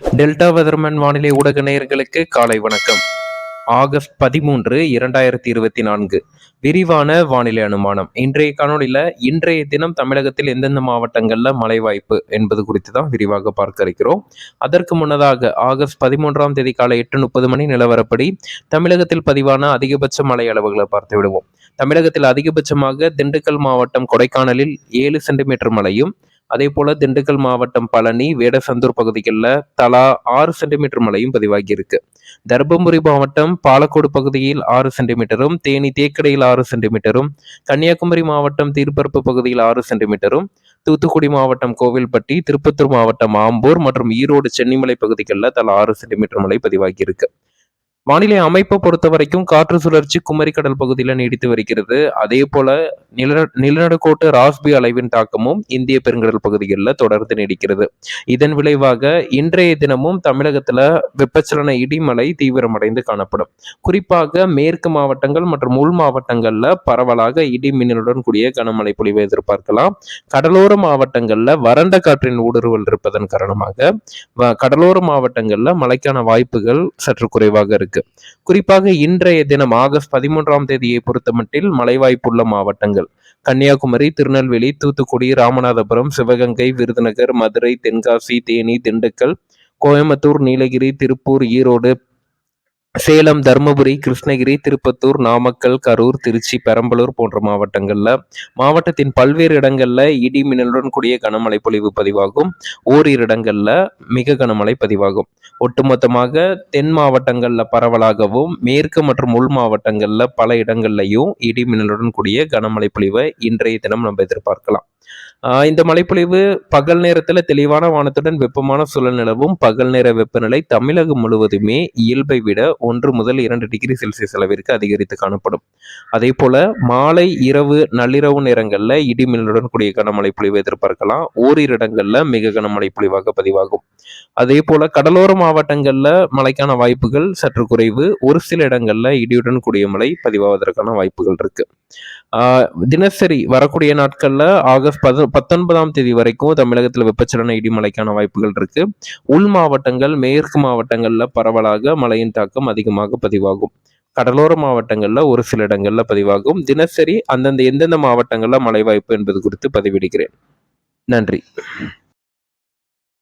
Delta weatherman வானிலை ஊடக நேயர்களுக்கு காலை வணக்கம். ஆகஸ்ட் பதிமூன்று இரண்டாயிரத்தி இருபத்தி நான்கு. விரிவான வானிலை அனுமானம். இன்றைய காணொலியில் இன்றைய தினம் தமிழகத்தில் எந்தெந்த மாவட்டங்களில் மழை வாய்ப்பு என்பது குறித்து தான் விரிவாக பார்க்க இருக்கிறோம் அதற்கு முன்னதாக ஆகஸ்ட் பதிமூன்றாம் தேதி காலை எட்டு முப்பது மணி நிலவரப்படி தமிழகத்தில் பதிவான அதிகபட்ச மழை அளவுகளை பார்த்து விடுவோம் தமிழகத்தில் அதிகபட்சமாக திண்டுக்கல் மாவட்டம் கொடைக்கானலில் ஏழு சென்டிமீட்டர் மழையும் அதே போல திண்டுக்கல் மாவட்டம் பழனி வேடசந்தூர் பகுதிகளில் தலா ஆறு சென்டிமீட்டர் மழையும் பதிவாகியிருக்கு. தர்மபுரி மாவட்டம் பாலக்கோடு பகுதியில் ஆறு சென்டிமீட்டரும் தேனி தேக்கடையில் ஆறு சென்டிமீட்டரும் கன்னியாகுமரி மாவட்டம் தீர்ப்பரப்பு பகுதியில் ஆறு சென்டிமீட்டரும் தூத்துக்குடி மாவட்டம் கோவில்பட்டி திருப்பத்தூர் மாவட்டம் ஆம்பூர் மற்றும் ஈரோடு சென்னிமலை பகுதிகளில் தலா ஆறு சென்டிமீட்டர் மழை பதிவாகியிருக்கு. வானிலை அமைப்பை பொறுத்த வரைக்கும் காற்று சுழற்சி குமரிக்கடல் பகுதியில் நீடித்து வருகிறது. அதே போல நில நிலநடுக்கோட்டு ராஸ்பி அலைவின் தாக்கமும் இந்திய பெருங்கடல் பகுதிகளில் தொடர்ந்து நீடிக்கிறது. இதன் விளைவாக இன்றைய தினமும் தமிழகத்துல வெப்பச்சலன இடிமலை தீவிரமடைந்து காணப்படும். குறிப்பாக மேற்கு மாவட்டங்கள் மற்றும் உள் மாவட்டங்களில் பரவலாக இடி மின்னலுடன் கூடிய கனமழை பொழிவை எதிர்பார்க்கலாம். கடலோர மாவட்டங்களில் வறண்ட காற்றின் ஊடுருவல் இருப்பதன் காரணமாக கடலோர மாவட்டங்களில் மழைக்கான வாய்ப்புகள் சற்று குறைவாக இருக்கு. இருக்கு. குறிப்பாக இன்றைய தினம் ஆகஸ்ட் பதிமூன்றாம் தேதியை பொறுத்தமட்டில் மழை வாய்ப்புள்ள மாவட்டங்கள். கன்னியாகுமரி திருநெல்வேலி தூத்துக்குடி ராமநாதபுரம் சிவகங்கை விருதுநகர் மதுரை தென்காசி தேனி திண்டுக்கல் கோயம்புத்தூர் நீலகிரி திருப்பூர் ஈரோடு சேலம் தருமபுரி கிருஷ்ணகிரி திருப்பத்தூர் நாமக்கல் கரூர் திருச்சி பெரம்பலூர் போன்ற மாவட்டங்கள்ல மாவட்டத்தின் பல்வேறு இடங்கள்ல இடி மின்னலுடன் கூடிய கனமழை பொழிவு பதிவாகும். ஓரிரு இடங்கள்ல மிக கனமழை பதிவாகும். ஒட்டுமொத்தமாக தென் மாவட்டங்களில் பரவலாகவும் மேற்கு மற்றும் உள் மாவட்டங்கள்ல பல இடங்கள்லையும் இடி மின்னலுடன் கூடிய கனமழை பொழிவை இன்றைய தினம் நம்ம எதிர்பார்க்கலாம். இந்த மழைப்பொழிவு பகல் நேரத்தில் தெளிவான வானத்துடன் வெப்பமான சூழல் நிலவும். பகல் நேர வெப்பநிலை தமிழகம் முழுவதுமே இயல்பை விட ஒன்று முதல் இரண்டு டிகிரி செல்சியஸ் அளவிற்கு அதிகரித்து காணப்படும். அதே போல மாலை இரவு நள்ளிரவு நேரங்கள்ல இடிமின்னலுடன் கூடிய கனமழை பொழிவு எதிர்பார்க்கலாம். ஓரிரு இடங்களில் மிக கனமழை பொழிவாக பதிவாகும். அதே போல கடலோர மாவட்டங்களில் மழைக்கான வாய்ப்புகள் சற்று குறைவு. ஒரு சில இடங்களில் இடியுடன் கூடிய மழை பதிவாவதற்கான வாய்ப்புகள் இருக்கு. தினசரி வரக்கூடிய நாட்களில் ஆகஸ்ட் பத பத்தொன்பதாம் தேதி வரைக்கும் தமிழகத்தில் வெப்பச்சலன இடிமலைக்கான வாய்ப்புகள் இருக்கு. உள் மாவட்டங்கள் மேற்கு மாவட்டங்கள்ல பரவலாக மழையின் தாக்கம் அதிகமாக பதிவாகும். கடலோர மாவட்டங்கள்ல ஒரு சில இடங்கள்ல பதிவாகும். தினசரி அந்தந்த எந்தெந்த மாவட்டங்கள்ல மழை வாய்ப்பு என்பது குறித்து பதிவிடுகிறேன். நன்றி.